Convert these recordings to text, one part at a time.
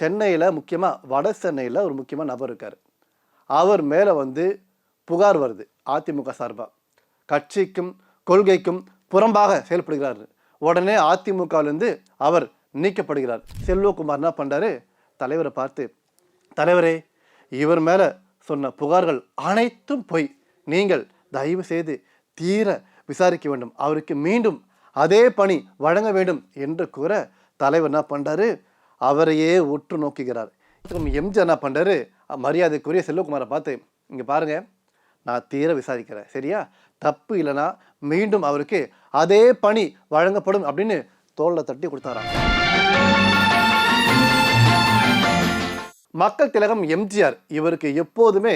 சென்னையில் முக்கியமாக வட சென்னையில் ஒரு முக்கியமான நபர் இருக்கார். அவர் மேலே வந்து புகார் வருது அதிமுக சார்பாக கட்சிக்கும் கொள்கைக்கும் புறம்பாக செயல்படுகிறார். உடனே அதிமுகவிலேருந்து அவர் நீக்கப்படுகிறார். செல்வகுமார் என்ன பண்ணுறாரு தலைவரை பார்த்து தலைவரே இவர் மேலே சொன்ன புகார்கள் அனைத்தும் பொய். நீங்கள் தயவு செய்து தீர விசாரிக்க வேண்டும். அவருக்கு மீண்டும் அதே பணி வழங்க வேண்டும் என்று கூற தலைவர் என்ன பண்ணுறாரு அவரையே உற்று நோக்குகிறார். எம்ஜிஆர் என்ன பண்ணுறாரு மரியாதைக்குரிய செல்வகுமாரை பார்த்து இங்கே பாருங்கள் நான் தீர விசாரிக்கிறேன். சரியா? தப்பு இல்லைன்னா மீண்டும் அவருக்கு அதே பணி வழங்கப்படும் அப்படின்னு தோளில் தட்டி கொடுத்தாராம். மக்கள் திலகம் எம்ஜிஆர் இவருக்கு எப்போதுமே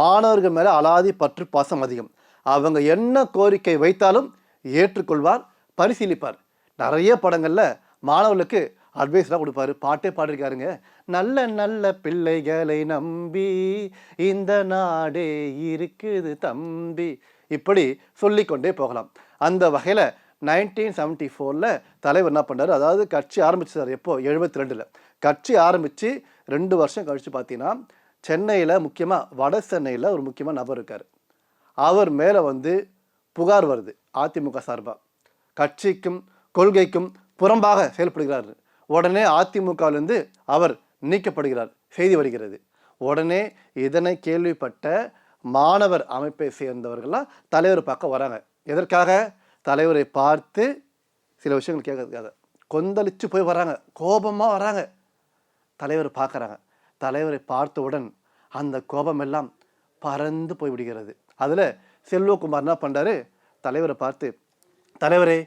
மாணவர்கள் மேலே அலாதி பற்று பாசம் அதிகம். அவங்க என்ன கோரிக்கை வைத்தாலும் ஏற்றுக்கொள்வார் பரிசீலிப்பார். நிறைய படங்களில் மாணவர்களுக்கு அட்வைஸ்லாம் கொடுப்பாரு. பாட்டே பாடிருக்காருங்க நல்ல நல்ல பிள்ளைகளை நம்பி இந்த நாடே இருக்குது தம்பி. இப்படி சொல்லிக்கொண்டே போகலாம். அந்த வகையில் நைன்டீன் செவன்ட்டி ஃபோரில் தலைவர் என்ன பண்ணார்? அதாவது கட்சி ஆரம்பிச்சார் எப்போ? எழுபத்தி ரெண்டில் கட்சி ஆரம்பித்து ரெண்டு வருஷம் கழித்து பார்த்தீங்கன்னா சென்னையில் முக்கியமாக வட சென்னையில் ஒரு முக்கியமான நபர் இருக்கார். அவர் மேலே வந்து புகார் வருது அதிமுக சார்பாக கட்சிக்கும் கொள்கைக்கும் புறம்பாக செயல்படுகிறார். உடனே அதிமுகவிலிருந்து அவர் நீக்கப்படுகிறார். செய்தி வருகிறது. உடனே இதனை கேள்விப்பட்ட மாணவர் அமைப்பை சேர்ந்தவர்கள்லாம் தலைவர் பார்க்க வராங்க. எதற்காக? தலைவரை பார்த்து சில விஷயங்கள் கேட்கறதுக்காக. கொந்தளிச்சு போய் வராங்க. கோபமாக வராங்க. தலைவரை பார்க்குறாங்க. தலைவரை பார்த்தவுடன் அந்த கோபமெல்லாம் பறந்து போய் விடுகிறது. அதில் செல்வகுமார் என்ன பண்ணுறாரு தலைவரை பார்த்து தலைவரே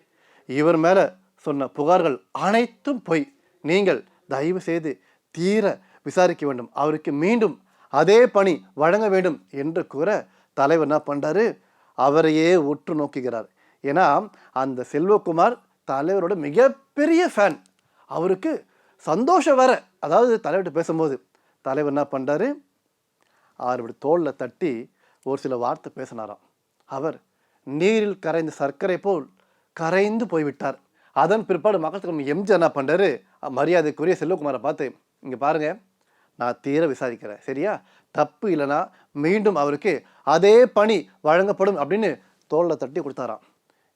இவர் மேலே சொன்ன புகார்கள் அனைத்தும் பொய். நீங்கள் தயவு செய்து தீர விசாரிக்க வேண்டும். அவருக்கு மீண்டும் அதே பணி வழங்க வேண்டும் என்று கூற தலைவர் என்ன பண்ணுறாரு அவரையே உற்று நோக்குகிறார். ஏன்னா அந்த செல்வகுமார் தலைவரோட மிகப்பெரிய ஃபேன் அவருக்கு சந்தோஷம் வேற. அதாவது தலைவர்கிட்ட பேசும்போது தலைவர் என்ன பண்ணுறாரு அவருடைய தோளில் தட்டி ஒரு சில வார்த்தை பேசினாராம். அவர் நீரில் கரைந்த சர்க்கரை போல் கரைந்து போய்விட்டார். அதன் பிற்பாடு மக்கள் எம்ஜி என்ன பண்ணுறாரு மரியாதைக்குரிய செல்வகுமாரை பார்த்து இங்கே பாருங்கள் நான் தீர விசாரிக்கிறேன். சரியா? தப்பு இல்லைன்னா மீண்டும் அவருக்கு அதே பணி வழங்கப்படும் அப்படின்னு தோளில் தட்டி கொடுத்தாராம்.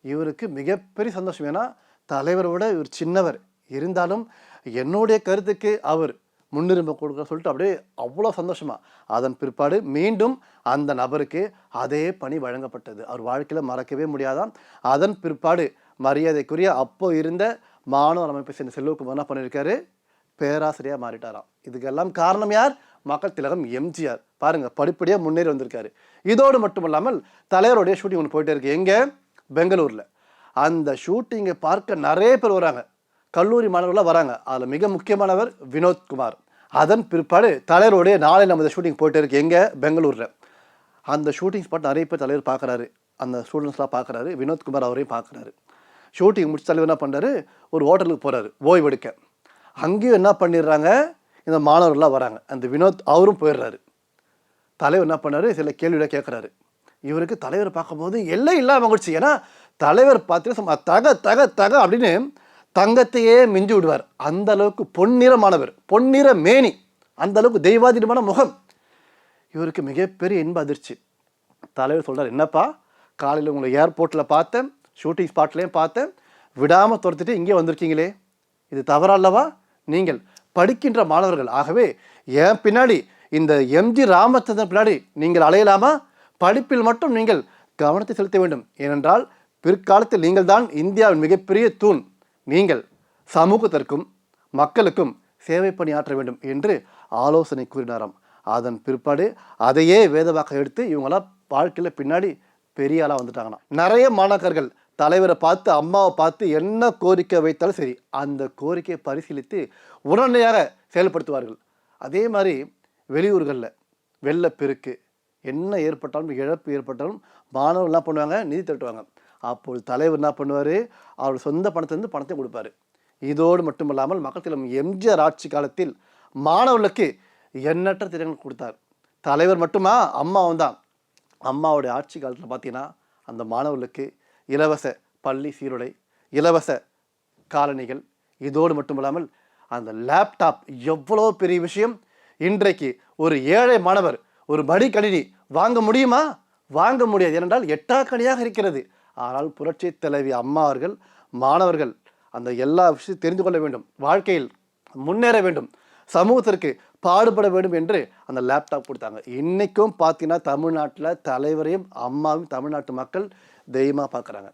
இவருக்கு மிகப்பெரிய சந்தோஷம். ஏன்னா தலைவரை விட இவர் சின்னவர். இருந்தாலும் என்னுடைய கருத்துக்கு அவர் முன்னுரிமை கொடுக்க சொல்லிட்டு அப்படியே அவ்வளோ சந்தோஷமாக அதன் பிற்பாடு மீண்டும் அந்த நபருக்கு அதே பணி வழங்கப்பட்டது. அவர் வாழ்க்கையில் மறக்கவே முடியாதான் அதன் பிற்பாடு மரியாதைக்குரிய அப்போ இருந்த மாணவர் அமைப்பை சேர்ந்த செல்வகுமார் என்ன பண்ணியிருக்காரு பேராசிரியராக மாறிட்டாராம். இதுக்கெல்லாம் காரணம் யார்? மக்கள் திலகம் எம்ஜிஆர். பாருங்கள் படிப்படியாக முன்னேறி வந்திருக்காரு. இதோடு மட்டும் இல்லாமல் தலைவருடைய ஷூட்டிங் ஒன்று போயிட்டே இருக்கு. எங்கே? பெங்களூரில். அந்த ஷூட்டிங்கை பார்க்க நிறைய பேர் வராங்க. கல்லூரி மாணவர்களாக வராங்க. அதில் மிக முக்கியமானவர் வினோத்குமார் அதன் பிற்பாடு தலைவருடைய நாளை நம்ம ஷூட்டிங் போயிட்டே இருக்கு. எங்கே? பெங்களூரில். அந்த ஷூட்டிங் ஸ்பாட் நிறைய பேர் தலைவர் பார்க்குறாரு. அந்த ஸ்டூடெண்ட்ஸ்லாம் பார்க்குறாரு. வினோத்குமார் அவரையும் பார்க்குறாரு. ஷூட்டிங் முடிச்சு தலைவர் என்ன பண்ணுறாரு ஒரு ஹோட்டலுக்கு போகிறாரு ஓய்வெடுக்க. அங்கேயும் என்ன பண்ணிடுறாங்க? இந்த மாணவர்கள்லாம் வராங்க. அந்த வினோத் அவரும் போயிடுறாரு. தலைவர் என்ன பண்ணாரு? சில கேள்வியில் கேட்குறாரு. இவருக்கு தலைவர் பார்க்கும்போது எல்லை இல்லாமல் மகிழ்ச்சி. ஏன்னா தலைவர் பார்த்தீங்கன்னா தக தக தக அப்படின்னு தங்கத்தையே மிஞ்சி விடுவார். அந்த அளவுக்கு பொன்னிறமானவர் பொன்னிற மேனி. அந்த அளவுக்கு தெய்வாதீனமான முகம். இவருக்கு மிகப்பெரிய இன்ப அதிர்ச்சி. தலைவர் சொல்கிறார் என்னப்பா காலையில் உங்களை ஏர்போர்ட்டில் பார்த்தேன். ஷூட்டிங் ஸ்பாட்லேயும் பார்த்தேன். விடாமல் துரத்துட்டு இங்கே வந்திருக்கீங்களே. இது தவறல்லவா? நீங்கள் படிக்கின்ற மாணவர்கள். ஆகவே என் பின்னாடி இந்த எம்ஜி ராமச்சந்திரன் பின்னாடி நீங்கள் அலையலாமா? படிப்பில் மட்டும் நீங்கள் கவனத்தை செலுத்த வேண்டும். ஏனென்றால் பிற்காலத்தில் நீங்கள் தான் இந்தியாவின் மிகப்பெரிய தூண். நீங்கள் சமூகத்திற்கும் மக்களுக்கும் சேவை பணியாற்ற வேண்டும் என்று ஆலோசனை கூறினாராம். அதன் பிற்பாடு அதையே வேதவாக்க எடுத்து இவங்களாம் வாழ்க்கையில் பின்னாடி பெரிய ஆளாக வந்துட்டாங்களாம். நிறைய மாணாக்கர்கள் தலைவரை பார்த்து அம்மாவை பார்த்து என்ன கோரிக்கை வைத்தாலும் சரி அந்த கோரிக்கையை பரிசீலித்து உடனடியாக செயல்படுத்துவார்கள்? அதே மாதிரி வெளியூர்களில் வெள்ளப்பெருக்கு என்ன ஏற்பட்டாலும் இழப்பு ஏற்பட்டாலும் மாணவர்கள் என்ன பண்ணுவாங்க? நிதி திரட்டுவாங்க. அப்போது தலைவர் என்ன பண்ணுவார்? அவர் சொந்த பணத்திலிருந்து பணத்தை கொடுப்பாரு. இதோடு மட்டுமல்லாமல் மக்கள் திலம் எம்ஜிஆர் ஆட்சி காலத்தில் மாணவர்களுக்கு எண்ணற்ற திட்டங்கள் கொடுத்தார். தலைவர் மட்டுமா? அம்மாவும் தான். அம்மாவுடைய ஆட்சி காலத்தில் பார்த்தீங்கன்னா அந்த மாணவர்களுக்கு இலவச பள்ளி சீருடை இலவச காலணிகள். இதோடு மட்டுமல்லாமல் அந்த லேப்டாப் எவ்வளோ பெரிய விஷயம்? இன்றைக்கு ஒரு ஏழை மாணவர் ஒரு மடிக்கணினி வாங்க முடியுமா? வாங்க முடியாது. ஏனென்றால் எட்டாக்கணியாக இருக்கிறது. ஆனால் புரட்சி தலைவி அம்மாவர்கள் மாணவர்கள் அந்த எல்லா விஷயத்தையும் தெரிந்து கொள்ள வேண்டும். வாழ்க்கையில் முன்னேற வேண்டும். சமூகத்திற்கு பாடுபட வேண்டும் என்று அந்த லேப்டாப் கொடுத்தாங்க. இன்றைக்கும் பார்த்தீங்கன்னா தமிழ்நாட்டில் தலைவரையும் அம்மாவும் தமிழ்நாட்டு மக்கள் தெய்வமாக பார்க்குறாங்க